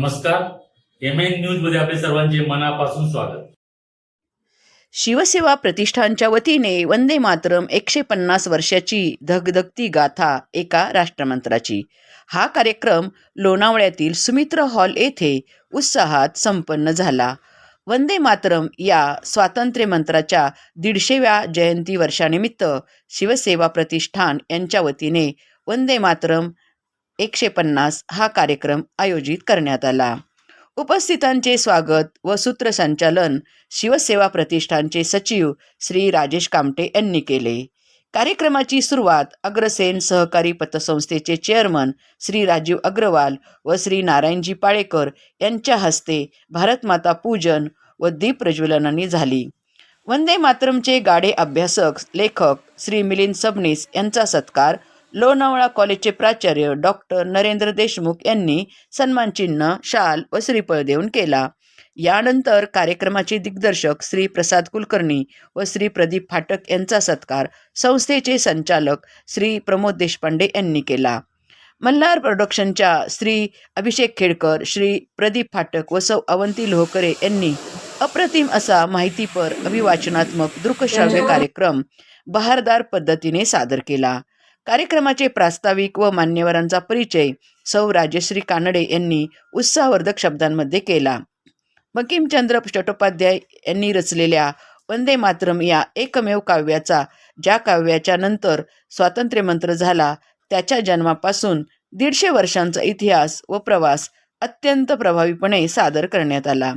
नमस्कार. M N न्यूजमध्ये आपले सर्वांचे मनापासून स्वागत. शिवसेवा प्रतिष्ठानच्या वतीने वंदे मातरम एकशे पन्नास वर्षाची धगधगती गाथा एका राष्ट्रमंत्राची. हा कार्यक्रम लोणावळ्यातील सुमित्र हॉल येथे उत्साहात संपन्न झाला. वंदे मातरम या स्वातंत्र्य मंत्राच्या दीडशेव्या जयंती वर्षानिमित्त शिवसेवा प्रतिष्ठान यांच्या वतीने वंदे मातरम एकशे पन्नास हा कार्यक्रम आयोजित करण्यात आला. उपस्थितांचे स्वागत व सूत्रसंचालन शिवसेवा प्रतिष्ठानचे सचिव श्री राजेश कामटे यांनी केले. कार्यक्रमाची सुरुवात अग्रसेन सहकारी पतसंस्थेचे चेअरमन श्री राजीव अग्रवाल व श्री नारायणजी पाळेकर यांच्या हस्ते भारतमाता पूजन व दीप प्रज्वलनाने झाली. वंदे मातरमचे गाडे अभ्यासक लेखक श्री मिलिंद सबनीस यांचा सत्कार लोणावळा कॉलेजचे प्राचार्य डॉक्टर नरेंद्र देशमुख यांनी सन्मानचिन्ह शाल व श्रीफळ देऊन केला. यानंतर कार्यक्रमाचे दिग्दर्शक श्री प्रसाद कुलकर्णी व श्री प्रदीप फाटक यांचा सत्कार संस्थेचे संचालक श्री प्रमोद देशपांडे यांनी केला. मल्हार प्रोडक्शनच्या श्री अभिषेक खेडकर श्री प्रदीप फाटक व सौ अवंती लोहकरे यांनी अप्रतिम असा माहितीपर अभिवाचनात्मक दृकश्राव्य कार्यक्रम बहारदार पद्धतीने सादर केला. कार्यक्रमाचे प्रास्ताविक व मान्यवरांचा परिचय सौ राजश्री कानडे यांनी उत्साहवर्धक शब्दांमध्ये केला. बंकिमचंद्र चट्टोपाध्याय यांनी रचलेल्या वंदे मातरम या एकमेव काव्याचा ज्या काव्याच्या नंतर स्वातंत्र्य मंत्र झाला त्याच्या जन्मापासून दीडशे वर्षांचा इतिहास व प्रवास अत्यंत प्रभावीपणे सादर करण्यात आला.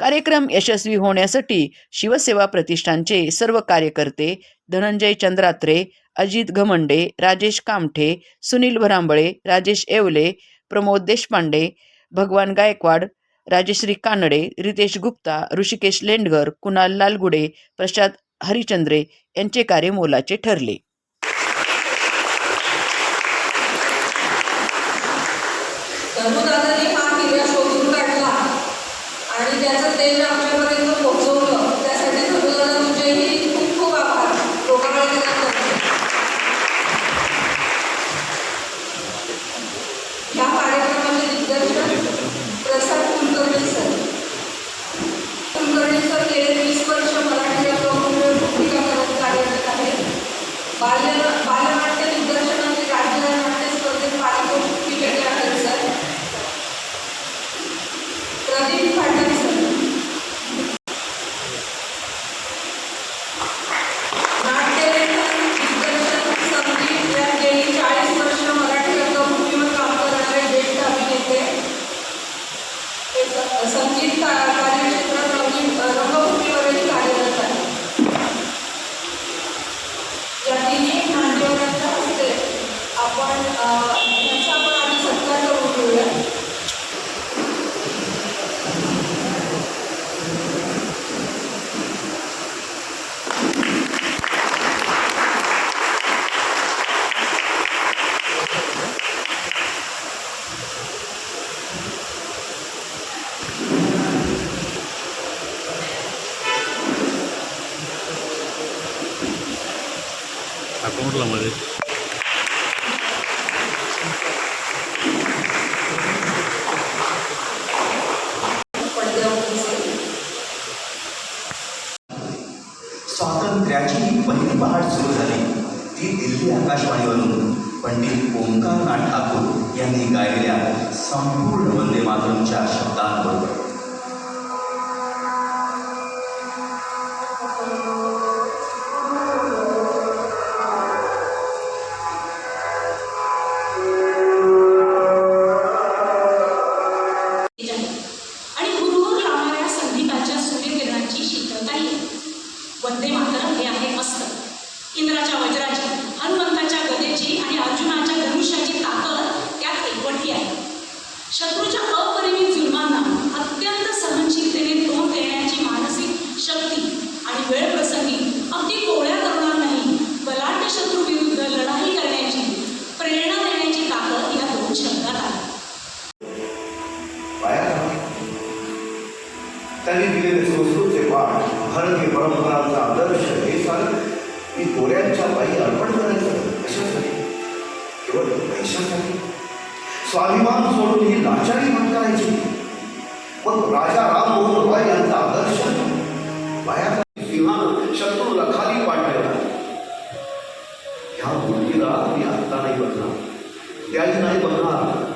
कार्यक्रम यशस्वी होण्यासाठी शिवसेवा प्रतिष्ठानचे सर्व कार्यकर्ते धनंजय चंद्रात्रे अजित घमंडे राजेश कामठे सुनील भरांबळे राजेश येवले प्रमोद देशपांडे भगवान गायकवाड राजश्री कानडे रितेश गुप्ता ऋषिकेश लेंडगर कुणाल लालगुडे प्रसाद हरिचंद्रे यांचे कार्य मोलाचे ठरले धनुदादांनी हा हिरा शोधून काढला आणि त्याचं तेज आमच्यापर्यंत पोहोचवलं त्यासाठी धनुदादा तुझेही खूप खूप आभार. लोकांना या कार्यक्रमाचे दिग्दर्शन प्रसाद कुलकर्णी सर. कुलकर्णी सर गेले वीस वर्ष मराठी रंगभूमीवर भूमिका करत कार्यरत आहेत. बाल्य बालनाट्य दिग्दर्शनाचे राज्य नाट्य स्पर्धेत पारितोषिक विजेते आहेत सर प्रदीप पाटील सर नाट्यलेखन दिग्दर्शन संगीत यात गेली चाळीस वर्ष मराठी रंगभूमीवर काम करणारे ज्येष्ठ अभिनेते ते स- संगीत का- कार्यक्षेत्रात रंगी- रंगभूमीवरही कार्यरत आहेत या तिन्ही मान्यवरांच्या हस्ते आपण अ, यांचा आपण आधी सत्कार करून घेऊया मुरलामध्ये. स्वातंत्र्याची ही पहिली पहाट सुरू झाली. ती दिल्ली आकाशवाणीवरून. पंडित ओंकारनाथ ठाकूर यांनी गायलेल्या संपूर्ण वंदे मातरमच्या शब्दांबरोबर. केवळ स्वाभिमान सोडून ही लाचारी करायची मग राजा राममोहन रॉय यांचा आदर्श वयाचा सिंहानं शत्रूला खाली पाडलेला ह्या मुलीला मी आत्ता नाही बघणार. त्याही नाही बघणार.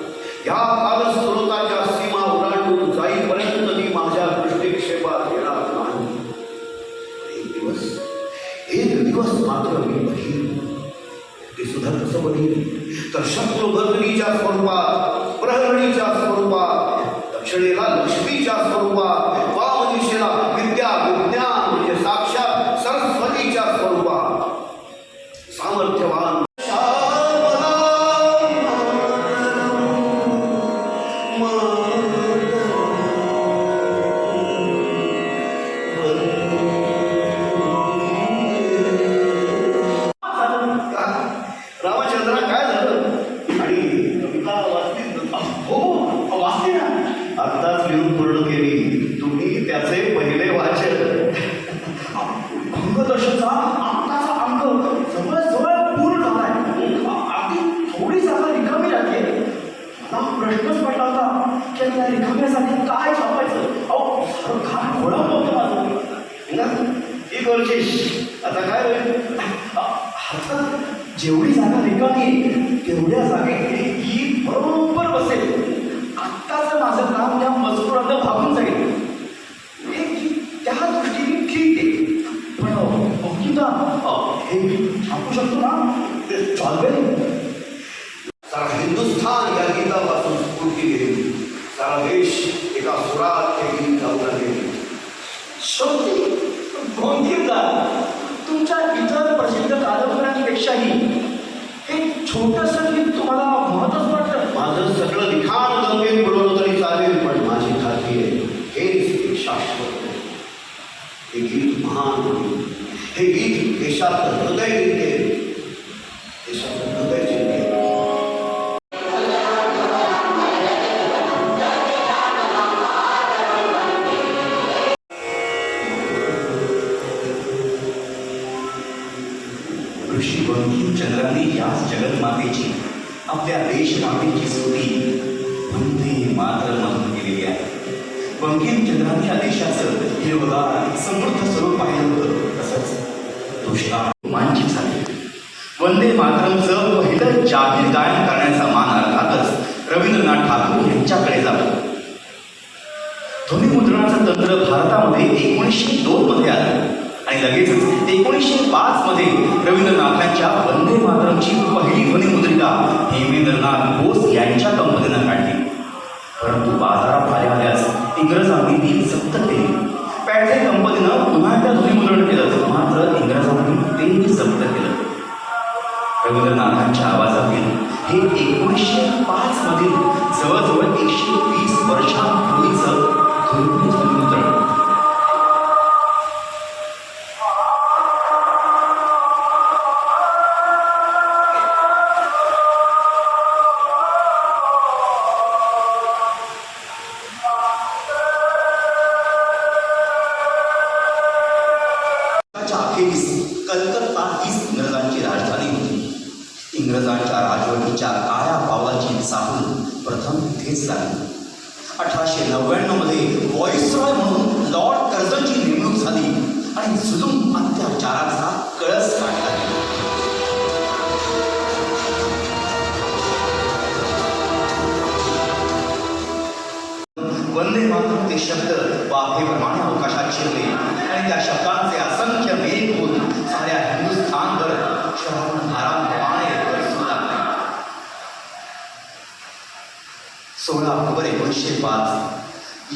या कालस्रोताच्या सीमा ओलांडून जाईपर्यंत मी माझ्या दृष्टिक्षेपात येणार नाही. एक दिवस एक दिवस मात्र मी बघीन ते सुद्धा कसं बघीन तर शत्रुभद्रीच्या स्वरूपात प्रहरणीच्या स्वरूपात दक्षिणेला लक्ष्मीच्या स्वरूपात वाम दिशेला विद्या विज्ञान म्हणजे साक्षात सरस्वतीच्या स्वरूपात. सामर्थ्यवान की काय छापायचं अहो सारं घाण घोडा होतं माझं ना? ही गोरचीश आता काय होईल आता जेवढी जागा रिकामी आहे, तेवढ्या जागेत ही बरोबर बसेल आत्ताचं माझं काम त्या मजकुरानं भागून जाईल हे त्या दृष्टीने ठीक आहे पण अंकिता हे गीत छापू शकतो ना ते चालवेल सारा हिंदुस्थान एका सुरात हे गीत गाऊ शेवटी गोंधीदा तुमच्या इतर प्रसिद्ध कादंबऱ्यांपेक्षाही हे छोटंसं गीत तुम्हाला महत्त्वाचं वाटतं? माझं सगळं लिखाण गंभीर बुडवलं तरी चालेल पण माझी खात्री आहे हेच एक शाश्वत हे गीत महान होईल हे गीत देशाचं हृदय जिंकेल देशाचं तसंच रोमांचित झाले वंदे मातरमचं पहिलं जाहीर गायन करण्याचा मान अर्थातच रवींद्रनाथ ठाकूर यांच्याकडे झाला ध्वनिमुद्रणाचं तंत्र भारतामध्ये एकोणीसशे दोन मध्ये आलं. आणि लगेचच एकोणीसशे पाच मध्ये रवींद्रनाथांच्या वंदे मातरमची पहिली ध्वनिमुद्रिका हेमेंद्रनाथ बोस यांच्या कंपनीनं काढली. परंतु बाजारात आल्यास इंग्रजांनी ती जप्त केली. पॅटे कंपनी पुन्हा त्या ध्वनिमुद्रण केलं मात्र इंग्रजांनी तेही जप्त केलं. रवींद्रनाथांच्या आवाजातील हे एकोणीसशे पाच मधील जवळजवळ एकशे वीस वर्षांपूर्वीचं ध्वनी प्रथम अठराशे नव्याण्णवमध्ये व्हॉइसरॉय म्हणून लॉर्ड कर्जनची नेमणूक झाली आणि जुलूम अत्याचाराचा कळस काढला. गेला वंदे मातरम ते शब्द वाफेप्रमाणे अवकाशात शिरले आणि त्या शब्दांचे असंख्य मेघ होऊन साऱ्या हिंदुस्थानवर शहरात आराम बरसू लागले सोळा ऑक्टोबर एकोणीसशे पाच.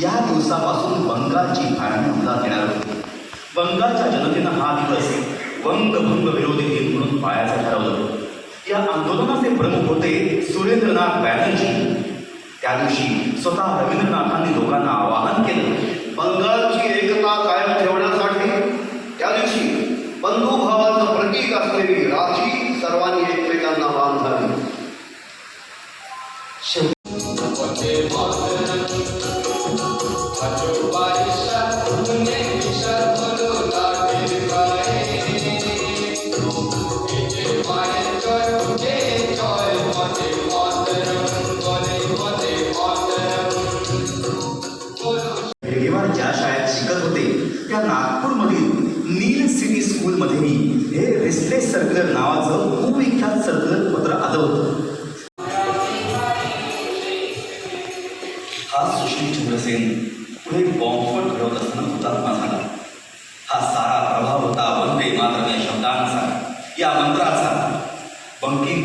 या दिवसापासून बंगालची फाळणी अंमलात येणार होती. बंगालच्या जनतेनं हा दिवस वंगभंग विरोधी दिन म्हणून पाळायचं ठरवलं. या आंदोलनाचे प्रमुख होते सुरेंद्रनाथ बॅनर्जी. त्या दिवशी स्वतः रवींद्रनाथांनी लोकांना आवाहन केलं बंगालची एकता कायम ठेवण्यासाठी त्या दिवशी बंधुभावाचं प्रतीक असलेली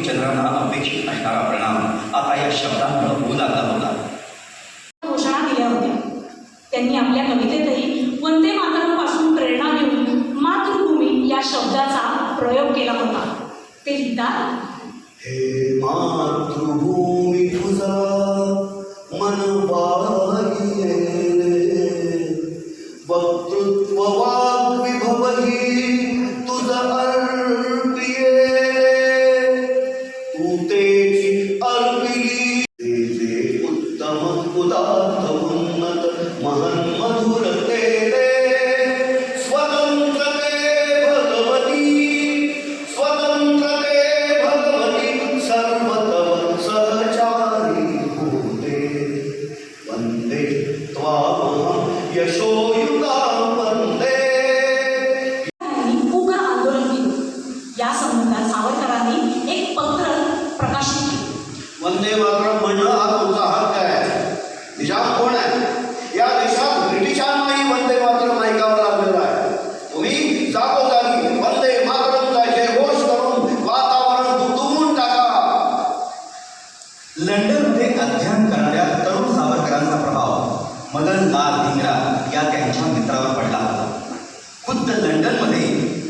जनरांना अपेक्षित असणारा परिणाम. आता या शब्दांमुळे होऊ लागला होता घोषणा दिल्या होत्या. त्यांनी आपल्या कवितेतही वंदे मातरमपासून प्रेरणा घेऊन मातृभूमी या शब्दाचा प्रयोग केला होता. ते लिहितात हे मातृभूमी तुझा मन वक्तृत्व होते वंदे त्वामहं यशोयुगां वंदे. त्यांनी उग्र आंदोलन केलं. या संबंधात सावरकरांनी एक पत्र प्रकाशित केले. वंदे मातरम म्हणणं हा तुमचा हक्क आहे. निजाम कोण आहे? या देशात ब्रिटिशांनाही वंदे मातरम ऐकावं लागलेलं आहे. तुम्ही जागोजागी वंदे मातरमचा जयघोष करून वातावरण टाका. लंडनमध्ये तर लंडनमध्ये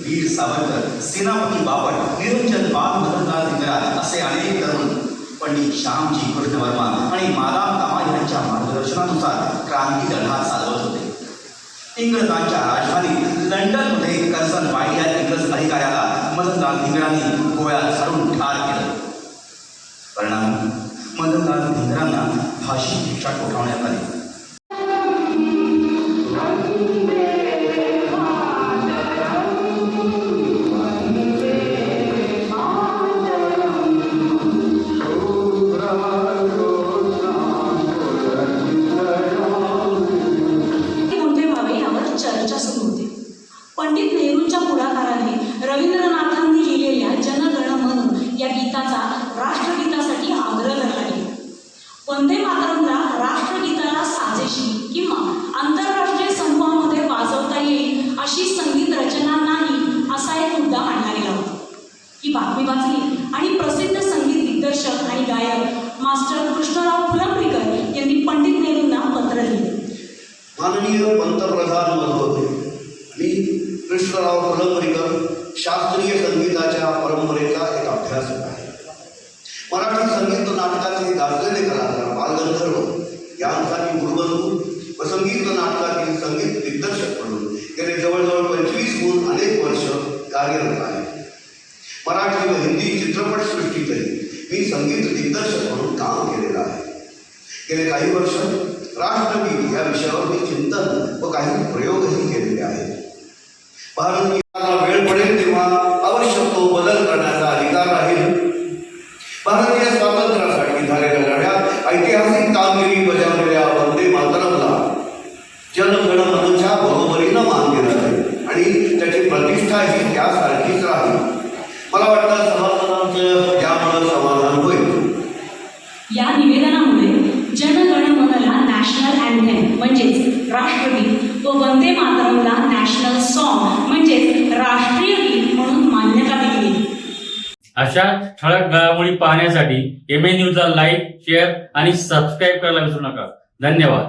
वीर सावरकर सेनापती बापट निरंजन बाल मदनलाल धिंगरा असे अनेक तरुण पंडित श्यामजी कृष्ण वर्मा आणि मादाम कामा यांच्या मार्गदर्शनानुसार क्रांती लढा चालवत होते. इंग्रजांच्या राजधानी लंडनमध्ये कर्सन वाई या इंग्रज अधिकाऱ्याला मदनलाल धिंगरांनी गोळ्यात झाडून ठार केलं. परिणाम? मदनलाल धिंगरांना फाशी शिक्षा ठोठावण्यात आली. रवींद्रनाथांनी लिहिलेल्या जनगण मन या गीताचा राष्ट्रगीतासाठी आग्रह धरला गेला वंदे मातरमला राष्ट्रगीताला साजेशी किंवा आंतरराष्ट्रीय समूहामध्ये वाजवता येईल अशी संगीत रचना नाही असा एक मुद्दा मांडला गेला होता ही बातमी वाचली आणि प्रसिद्ध संगीत दिग्दर्शक आणि गायक मास्टर कृष्णराव फुलंब्रीकर यांनी पंडित नेहरूंना पत्र लिहिले. माननीय पंतप्रधान महोदय मी कृष्णराव फुलंब्रीकर शास्त्रीय संगीताच्या परंपरेचा एक अभ्यासक आहे. मराठी संगीत नाटकाचे गाजलेले कलाकार बालगंधर्व यांसाठी गुरुबंधू व संगीत नाटकातील संगीत दिग्दर्शक म्हणून गेले जवळजवळ पंचवीसहून अनेक वर्ष कार्यरत आहे. मराठी व हिंदी चित्रपटसृष्टीतही मी संगीत दिग्दर्शक म्हणून काम केलेलं आहे. गेले काही वर्ष राष्ट्रगीत या विषयावर मी चिंतन व काही प्रयोगही केलेले आहेत. भारतीय या निवेदनामुळे जनगणमनला नॅशनल अँथेम म्हणजेच राष्ट्रगीत व वंदे मातरमला नॅशनल सॉन्ग म्हणजेच राष्ट्रीय गीत म्हणून मान्यता दिली गेली. अशा ठळक घडामोडी पाहण्यासाठी एम ए न्यूजला लाईक शेअर आणि सबस्क्राईब करायला विसरू नका. धन्यवाद.